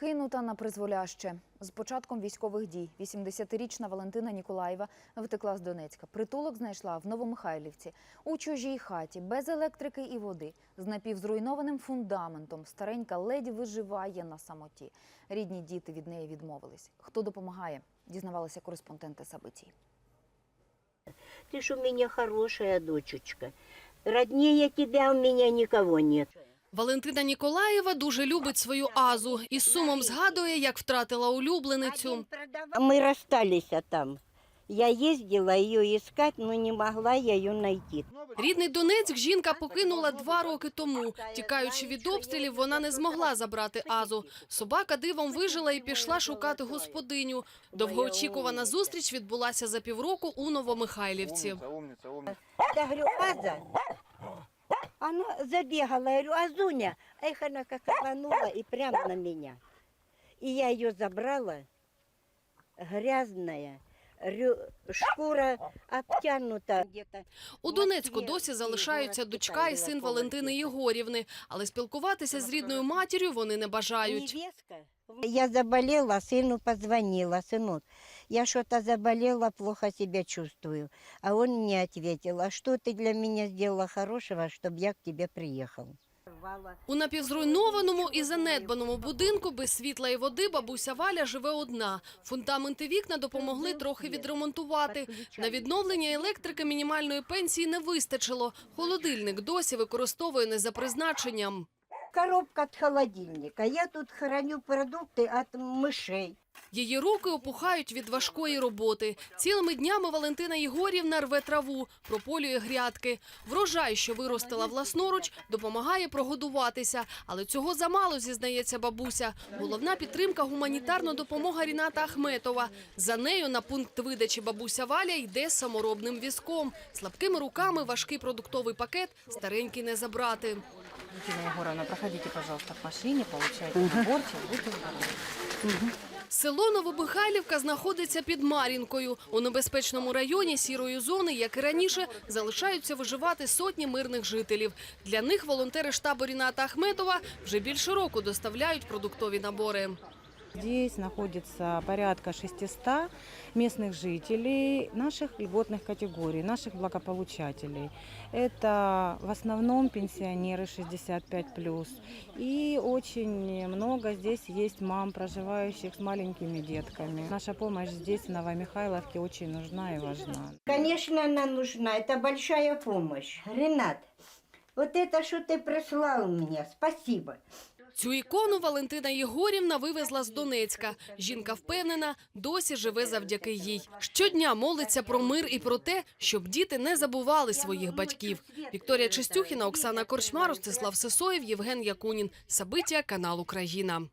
Кинута на призволяще. З початком військових дій 80-річна Валентина Ніколаєва втекла з Донецька. Притулок знайшла в Новомихайлівці. У чужій хаті, без електрики і води, з напівзруйнованим фундаментом. Старенька ледь виживає на самоті. Рідні діти від неї відмовились. Хто допомагає? Дізнавалися кореспонденти Сабиті. Ты ж у меня хорошая дочечка. Роднее тебя у меня никого нет. Валентина Ніколаєва дуже любить свою азу і з сумом згадує, як втратила улюбленицю. Мы расстались а там. Я ездила ее искать, но не могла я ее найти. Рідний Донецьк жінка покинула два роки тому. Тікаючи від обстрілів, вона не змогла забрати азу. Собака дивом вижила і пішла шукати господиню. Довгоочікувана зустріч відбулася за півроку у Новомихайлівці. Я говорю, Аза. Она забегала, я говорю, Азуня. Эх, она как рванула и прямо на меня. И я ее забрала, грязная, шкура обтянута. Где-то У Донецьку досі залишаються дочка і син Валентини Єгорівни, але спілкуватися з рідною матір'ю вони не бажають. Невестка. Я заболела, сыну позвонила, сынок, я что-то заболела, плохо себя чувствую. А он мне ответил, а что ты для меня сделала хорошего, чтобы я к тебе приехал? У напівзруйнованому і занедбаному будинку без світла і води бабуся Валя живе одна. Фундаменти вікна допомогли трохи відремонтувати. На відновлення електрики мінімальної пенсії не вистачило. Холодильник досі використовує не за призначенням. Коробка от холодильника. Я тут храню продукты от мышей. Її руки опухають від важкої роботи. Цілими днями Валентина Єгорівна рве траву, прополює грядки. Врожай, що виростила власноруч, допомагає прогодуватися. Але цього замало, зізнається бабуся. Головна підтримка – гуманітарна допомога Ріната Ахметова. За нею на пункт видачі бабуся Валя йде саморобним візком. Слабкими руками важкий продуктовий пакет старенький не забрати. Валентина Егоровна, проходите, пожалуйста, к машине, получайте наборчик, будьте здоровы. Село Новобихайлівка знаходиться під Мар'їнкою. У небезпечному районі сірої зони, як і раніше, залишаються виживати сотні мирних жителів. Для них волонтери штабу Ріната Ахметова вже більше року доставляють продуктові набори. Здесь находится порядка 600 местных жителей наших льготных категорий, наших благополучателей. Это в основном пенсионеры 65+. И очень много здесь есть мам, проживающих с маленькими детками. Наша помощь здесь, в Новомихайловке, очень нужна и важна. Конечно, она нужна. Это большая помощь. Ренат, вот это, что ты прислал мне, спасибо. Цю ікону Валентина Єгорівна вивезла з Донецька. Жінка впевнена, досі живе завдяки їй. Щодня молиться про мир і про те, щоб діти не забували своїх батьків. Вікторія Чистюхіна, Оксана Корчма, Ростислав Сисоєв, Євген Якунін. Сабиття, канал Україна.